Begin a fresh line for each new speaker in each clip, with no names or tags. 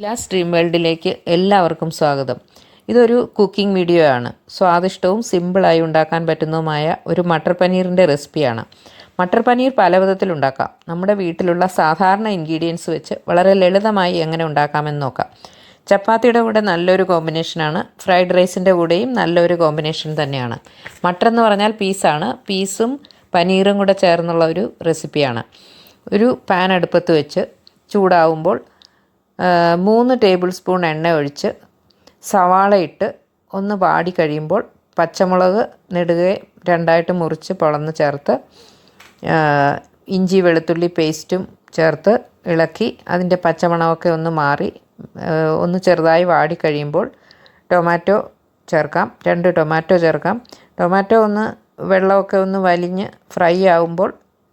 എല്ലാ സ്ട്രീം വേൾഡിലേക്ക് എല്ലാവർക്കും സ്വാഗതം. ഇതൊരു കുക്കിംഗ് വീഡിയോ ആണ്. സ്വാദിഷ്ടവും സിമ്പിളായി ഉണ്ടാക്കാൻ പറ്റുന്നതുമായ ഒരു മട്ടർ പനീറിന്റെ റെസിപ്പിയാണ് മട്ടർ പനീർ പല വിധത്തിൽ ഉണ്ടാക്കാം. നമ്മുടെ വീട്ടിലുള്ള സാധാരണ ഇൻഗ്രീഡിയൻസ് വെച്ച് വളരെ ലളിതമായി എങ്ങനെ ഉണ്ടാക്കാമെന്ന് നോക്കാം. ചപ്പാത്തിയുടെ കൂടെ നല്ലൊരു കോമ്പിനേഷനാണ് ഫ്രൈഡ് റൈസിന്റെ കൂടെയും നല്ലൊരു കോമ്പിനേഷൻ തന്നെയാണ്. മട്ടർ എന്ന് പറഞ്ഞാൽ പീസാണ് പീസും പനീറും കൂടെ ചേർന്നുള്ള ഒരു റെസിപ്പിയാണ് ഒരു പാൻ അടുപ്പത്ത് വെച്ച് ചൂടാവുമ്പോൾ മൂന്ന് ടേബിൾ സ്പൂൺ എണ്ണ ഒഴിച്ച് സവാള ഇട്ട് ഒന്ന് വാടി കഴിയുമ്പോൾ പച്ചമുളക് നെടുകെ രണ്ടായിട്ട് മുറിച്ച് പൊളന്ന് ചേർത്ത് ഇഞ്ചി വെളുത്തുള്ളി പേസ്റ്റും ചേർത്ത് ഇളക്കി അതിന്റെ പച്ചമണമൊക്കെ ഒന്ന് മാറി ഒന്ന് ചെറുതായി വാടി കഴിയുമ്പോൾ ടൊമാറ്റോ ചേർക്കാം. രണ്ട് ടൊമാറ്റോ ചേർക്കാം. ടൊമാറ്റോ ഒന്ന് വെള്ളമൊക്കെ ഒന്ന് വലിഞ്ഞ് ഫ്രൈ ആവുമ്പോൾ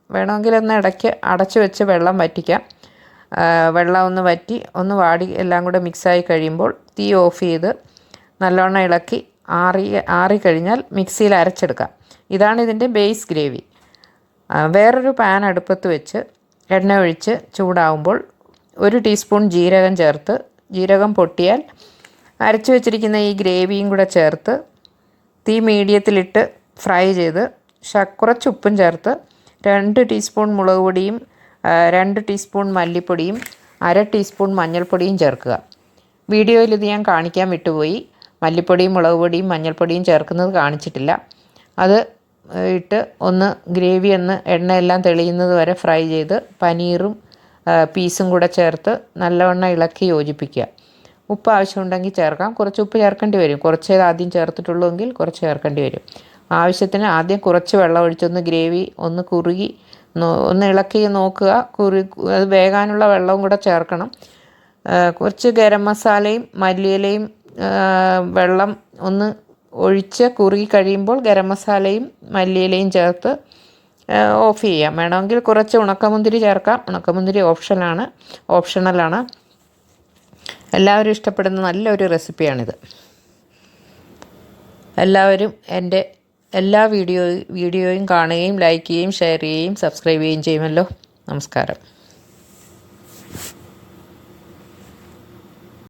വേണമെങ്കിൽ ഒന്ന് ഇടയ്ക്ക് അടച്ചു വെച്ച് വെള്ളം വറ്റിക്കാം. വെള്ളം ഒന്ന് വറ്റി ഒന്ന് വാടി എല്ലാം കൂടെ മിക്സായി കഴിയുമ്പോൾ തീ ഓഫ് ചെയ്ത് നല്ലോണം ഇളക്കി ആറി ആറിക്കഴിഞ്ഞാൽ മിക്സിയിൽ അരച്ചെടുക്കാം. ഇതാണ് ഇതിന്റെ ബേസ് ഗ്രേവി വേറൊരു പാൻ അടുപ്പത്ത് വെച്ച് എണ്ണ ഒഴിച്ച് ചൂടാവുമ്പോൾ ഒരു ടീസ്പൂൺ ജീരകം ചേർത്ത് ജീരകം പൊട്ടിയാൽ അരച്ചു വെച്ചിരിക്കുന്ന ഈ ഗ്രേവിയും കൂടെ ചേർത്ത് തീ മീഡിയത്തിലിട്ട് ഫ്രൈ ചെയ്ത് കുറച്ച് ഉപ്പും ചേർത്ത് രണ്ട് ടീസ്പൂൺ മുളക് പൊടിയും രണ്ട് ടീസ്പൂൺ മല്ലിപ്പൊടിയും അര ടീസ്പൂൺ മഞ്ഞൾപ്പൊടിയും ചേർക്കുക. വീഡിയോയിൽ ഇത് ഞാൻ കാണിക്കാൻ വിട്ടുപോയി. മല്ലിപ്പൊടിയും മുളക് പൊടിയും മഞ്ഞൾപ്പൊടിയും ചേർക്കുന്നത് കാണിച്ചിട്ടില്ല. അത് ഇട്ട് ഒന്ന് ഗ്രേവി ഒന്ന് എണ്ണയെല്ലാം തെളിയുന്നത് വരെ ഫ്രൈ ചെയ്ത് പനീറും പീസും കൂടെ ചേർത്ത് നല്ലവണ്ണം ഇളക്കി യോജിപ്പിക്കുക. ഉപ്പ് ആവശ്യമുണ്ടെങ്കിൽ ചേർക്കാം. കുറച്ച് ഉപ്പ് ചേർക്കേണ്ടി വരും. കുറച്ചേ ആദ്യം ചേർത്തിട്ടുള്ളൂ എങ്കിൽ കുറച്ച് ചേർക്കേണ്ടി വരും. ആവശ്യത്തിന് ആദ്യം കുറച്ച് വെള്ളം ഒഴിച്ചൊന്ന് ഗ്രേവി ഒന്ന് കുറുകി ഒന്ന് ഇളക്കി നോക്കുക. കുറി അത് വേകാനുള്ള വെള്ളവും കൂടെ ചേർക്കണം. കുറച്ച് ഗരം മസാലയും മല്ലിയിലയും വെള്ളം ഒന്ന് ഒഴിച്ച് കുറുകി കഴിയുമ്പോൾ ഗരം മസാലയും മല്ലിയിലയും ചേർത്ത് ഓഫ് ചെയ്യാം. വേണമെങ്കിൽ കുറച്ച് ഉണക്കമുന്തിരി ചേർക്കാം. ഉണക്കമുന്തിരി ഓപ്ഷനാണ് ഓപ്ഷണലാണ്. എല്ലാവരും ഇഷ്ടപ്പെടുന്ന നല്ലൊരു റെസിപ്പിയാണിത്. എല്ലാവരും എന്റെ എല്ലാ വീഡിയോ വീഡിയോയും കാണുകയും ലൈക്ക് ചെയ്യുകയും ഷെയർ ചെയ്യുകയും സബ്സ്ക്രൈബ് ചെയ്യുകയും ചെയ്യുമല്ലോ. നമസ്കാരം.